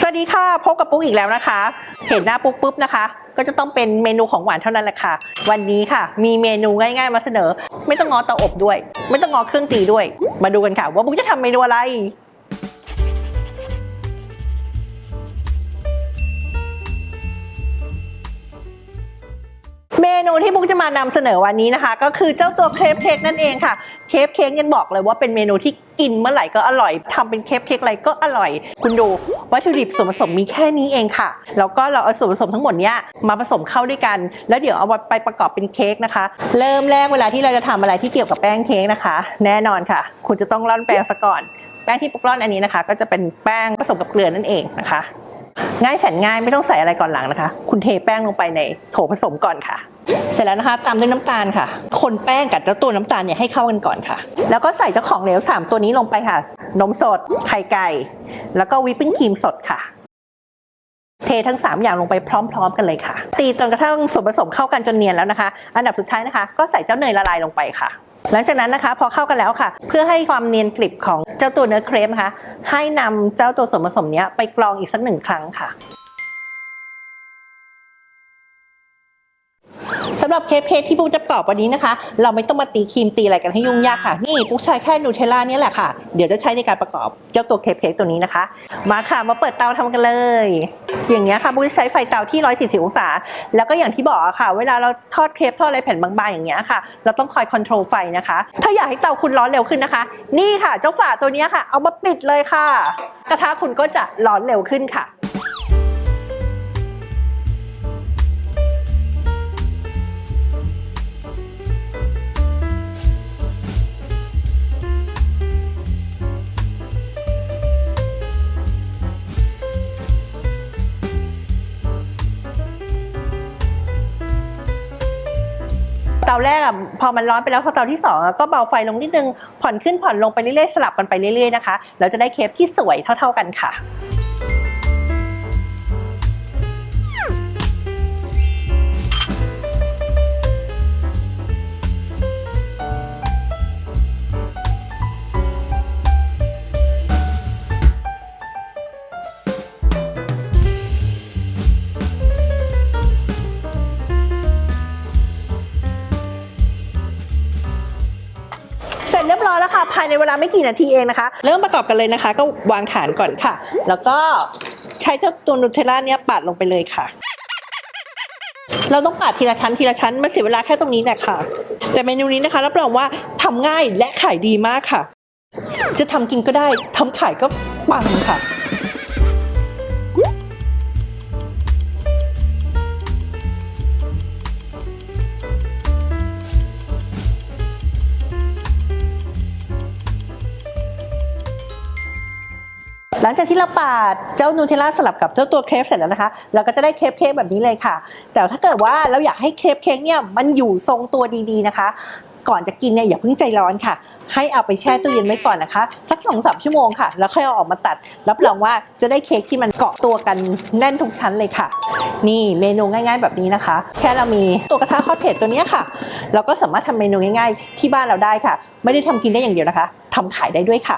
สวัสดีค่ะพบกับปุ๊กอีกแล้วนะคะ เห็นหน้าปุ๊กปุ๊บนะคะ ก็จะต้องเป็นเมนูของหวานเท่านั้นแหละค่ะ วันนี้ค่ะ มีเมนูง่ายๆมาเสนอ ไม่ต้องงอเตาอบด้วย ไม่ต้องงอเครื่องตีด้วย มาดูกันค่ะ ว่าปุ๊กจะทำเมนูอะไร มานำเสนอวันนี้นะคะ ก็คือเจ้าตัวเครปเค้กนั่นเองค่ะ เครปเค้กยังบอกเลยว่าเป็นเมนูที่กินเมื่อไหร่ก็อร่อยทำเป็นเครปเค้กอะไรก็อร่อย คุณดูวัตถุดิบส่วนผสมมีแค่นี้เองค่ะ แล้วก็เราเอาส่วนผสมทั้งหมดเนี้ยมาผสมเข้าด้วยกัน แล้วเดี๋ยวเอาไปประกอบเป็นเค้กนะคะ เริ่มแรกเวลาที่เราจะทำอะไรที่เกี่ยวกับแป้งเค้กนะคะ แน่นอนค่ะ คุณจะต้องร่อนแป้งซะก่อน แป้งที่ปุกร่อนอันนี้นะคะ ก็จะเป็นแป้งผสมกับเกลือนั่นเองนะคะง่ายแสนง่ายไม่ต้องใส่อะไรก่อนหลังนะคะ คุณเทแป้งลงไปในโถผสมก่อนค่ะ เสร็จแล้วนะคะตามด้วยน้ำตาลค่ะ คนแป้งกับเจ้าตัวน้ำตาลเนี่ยให้เข้ากันก่อนค่ะ แล้วก็ใส่เจ้าของเหลว 3 ตัวนี้ลงไปค่ะ นมสด ไข่ไก่ แล้วก็วิปปิ้งครีมสดค่ะ เททั้ง 3 อย่างลงไปพร้อม ๆ กันเลยค่ะ ตีจนกระทั่งส่วนผสมเข้ากันจนเนียนแล้วนะคะ อันดับสุดท้ายนะคะ ก็ใส่เจ้าเนยละลายลงไปค่ะ หลังจากนั้นนะคะ พอเข้ากันแล้วค่ะ เพื่อให้ความเนียนกริบของเจ้าตัวเนื้อเครปนะคะ ให้นำเจ้าตัวส่วนผสมเนี้ยไปกรองอีกสักหนึ่งครั้งค่ะำหรับเคปเค้กที่ปุ๊กจะประกอบวันนี้นะคะ เราไม่ต้องมาตีครีมตีอะไรกันให้ยุ่งยากค่ะ นี่ปุ๊กใช้แค่นูเทลล่าเนี่ยแหละค่ะ เดี๋ยวจะใช้ในการประกอบเจ้าตัวเคปเค้กตัวนี้นะคะ มาค่ะมาเปิดเตาทำกันเลย อย่างเงี้ยค่ะปุ๊กจะใช้ไฟเตาที่ 140 องศา แล้วก็อย่างที่บอกอะค่ะ เวลาเราทอดเคปทอดอะไรแผ่นบางๆอย่างเงี้ยค่ะ เราต้องคอยคอนโทรลไฟนะคะ ถ้าอยากให้เตาคุณร้อนเร็วขึ้นนะคะ นี่ค่ะเจ้าฝาตัวเนี้ยค่ะ เอามาปิดเลยค่ะ กระทะคุณก็จะร้อนเร็วขึ้นค่ะาแรกอะพอมันร้อนไปแล้วพอเตาที่สองอะก็เบาไฟลงนิดนึงผ่อนขึ้นผ่อนลงไปเรื่อยๆสลับกันไปเรื่อยๆนะคะเราจะได้เคปที่สวยเท่า ๆกันค่ะ ร้อยแล้วค่ะ ภายในเวลาไม่กี่นาทีเองนะคะ เริ่มประกอบกันเลยนะคะ ก็วางฐานก่อนค่ะ แล้วก็ใช้เจ้าตัวนูเทลล่าเนี้ยปาดลงไปเลยค่ะ เราต้องปาดทีละชั้นทีละชั้นมันเสียเวลาแค่ตรงนี้แหละค่ะ แต่เมนูนี้นะคะรับรองว่าทำง่ายและขายดีมากค่ะ จะทำกินก็ได้ทำขายก็ปังค่ะ หลังจากที่เราปาดเจ้านูเทลล่าสลับกับเจ้าตัวเครปเสร็จแล้วนะคะ เราก็จะได้เครปเค้กแบบนี้เลยค่ะ แต่ถ้าเกิดว่าเราอยากให้เครปเค้กเนี่ยมันอยู่ทรงตัวดีๆนะคะ ก่อนจะกินเนี่ยอย่าเพิ่งใจร้อนค่ะ ให้เอาไปแช่ตู้เย็นไว้ก่อนนะคะ สักสองสามชั่วโมงค่ะ แล้วค่อยเอาออกมาตัด รับรองว่าจะได้เค้กที่มันเกาะตัวกันแน่นทุกชั้นเลยค่ะ นี่เมนูง่าย ๆ แบบนี้นะคะ แค่เรามีตัวกระทะฮอตเพจตัวนี้ค่ะ เราก็สามารถทำเมนูง่าย ๆ ที่บ้านเราได้ค่ะ ไม่ได้ทำกินได้อย่างเดียวนะคะทำขายได้ด้วยค่ะ